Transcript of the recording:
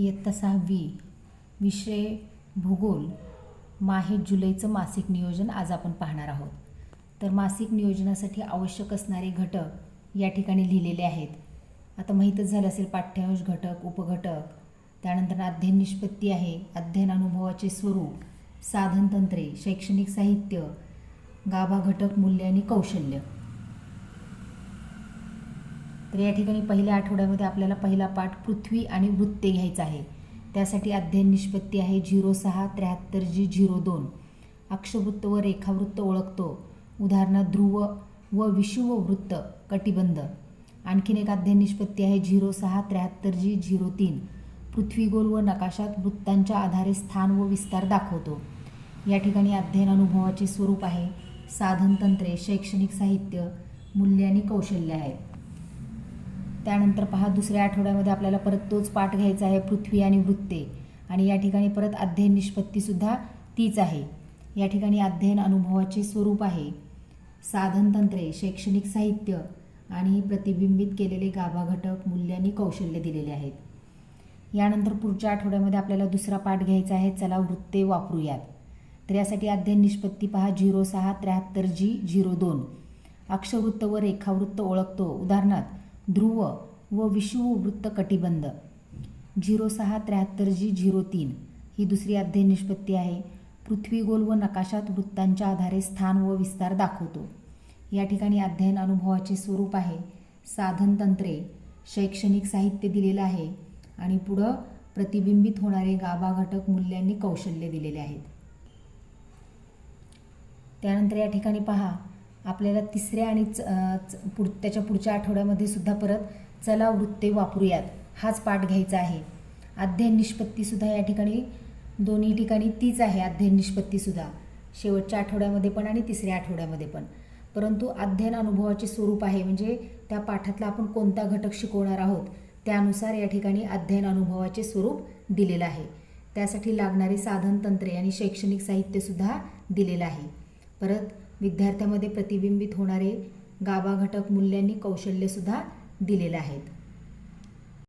इयत्ता सहावी विषय भूगोल माहे जुलैचं मासिक नियोजन आज आपण पाहणार आहोत. तर मासिक नियोजनासाठी आवश्यक असणारे घटक या ठिकाणी लिहिलेले आहेत. आता माहीतच झालं असेल पाठ्यांश घटक उपघटक. त्यानंतर अध्ययन निष्पत्ती आहे अध्ययन अनुभवाचे स्वरूप साधनतंत्रे शैक्षणिक साहित्य गाभा घटक मूल्य आणि कौशल्य. तर या ठिकाणी पहिल्या आठवड्यामध्ये आपल्याला पहिला पाठ पृथ्वी आणि वृत्ते घ्यायचा आहे. त्यासाठी अध्ययन निष्पत्ती आहे झिरो सहा त्र्याहत्तर जी झिरो दोन. अक्षवृत्त व रेखावृत्त ओळखतो. उदाहरणार्थ ध्रुव व विषुववृत्त कटिबंध. आणखीन एक अध्ययन निष्पत्ती आहे झिरो सहा त्र्याहत्तर जी झिरो तीन. पृथ्वीगोल व नकाशात वृत्तांच्या आधारे स्थान व विस्तार दाखवतो. या ठिकाणी अध्ययन अनुभवाचे स्वरूप आहे. साधनतंत्रे शैक्षणिक साहित्य मूल्य आणि कौशल्य आहे. त्यानंतर पहा दुसऱ्या आठवड्यामध्ये आपल्याला परत तोच पाठ घ्यायचा आहे पृथ्वी आणि वृत्ते. आणि या ठिकाणी परत अध्ययन निष्पत्तीसुद्धा तीच आहे. या ठिकाणी अध्ययन अनुभवाचे स्वरूप आहे. साधनतंत्रे शैक्षणिक साहित्य आणि प्रतिबिंबित केलेले गाभा घटक मूल्य आणि कौशल्य दिलेले आहेत. यानंतर पुढच्या आठवड्यामध्ये आपल्याला दुसरा पाठ घ्यायचा आहे चला वृत्ते वापरूयात. तर यासाठी अध्ययन निष्पत्ती पहा झिरो सहा त्र्याहत्तर जी झिरो दोन. अक्षवृत्त व रेखावृत्त ओळखतो. उदाहरणार्थ ध्रुव व विषुववृत्त कटिबंध. झिरो सहा त्र्याहत्तर जी झिरो तीन. ही दुसरी अध्ययन निष्पत्ती आहे. पृथ्वीगोल व नकाशात वृत्तांच्या आधारे स्थान व विस्तार दाखवतो. या ठिकाणी अध्ययन अनुभवाचे स्वरूप आहे. साधनतंत्रे शैक्षणिक साहित्य दिलेलं आहे आणि पुढं प्रतिबिंबित होणारे गाभा घटक मूल्यांनी कौशल्य दिलेले आहेत. त्यानंतर या ठिकाणी पहा. आपल्याला तिसऱ्या आणि च च- पुढ त्याच्या पुढच्या आठवड्यामध्ये सुद्धा परत चला वृत्ते वापरूयात. हाच पाठ घ्यायचा आहे. अध्ययन निष्पत्तीसुद्धा या ठिकाणी दोन्ही ठिकाणी तीच आहे अध्ययन निष्पत्तीसुद्धा शेवटच्या आठवड्यामध्ये पण आणि तिसऱ्या आठवड्यामध्ये पण. परंतु अध्ययन अनुभवाचे स्वरूप आहे म्हणजे त्या पाठातला आपण कोणता घटक शिकवणार आहोत त्यानुसार या ठिकाणी अध्ययन अनुभवाचे स्वरूप दिलेलं आहे. त्यासाठी लागणारे साधन तंत्रे आणि शैक्षणिक साहित्यसुद्धा दिलेलं आहे. परत विद्यार्थ्यामध्ये प्रतिबिंबित होणारे गाभा घटक मूल्यांनी कौशल्यसुद्धा दिलेलं आहेत.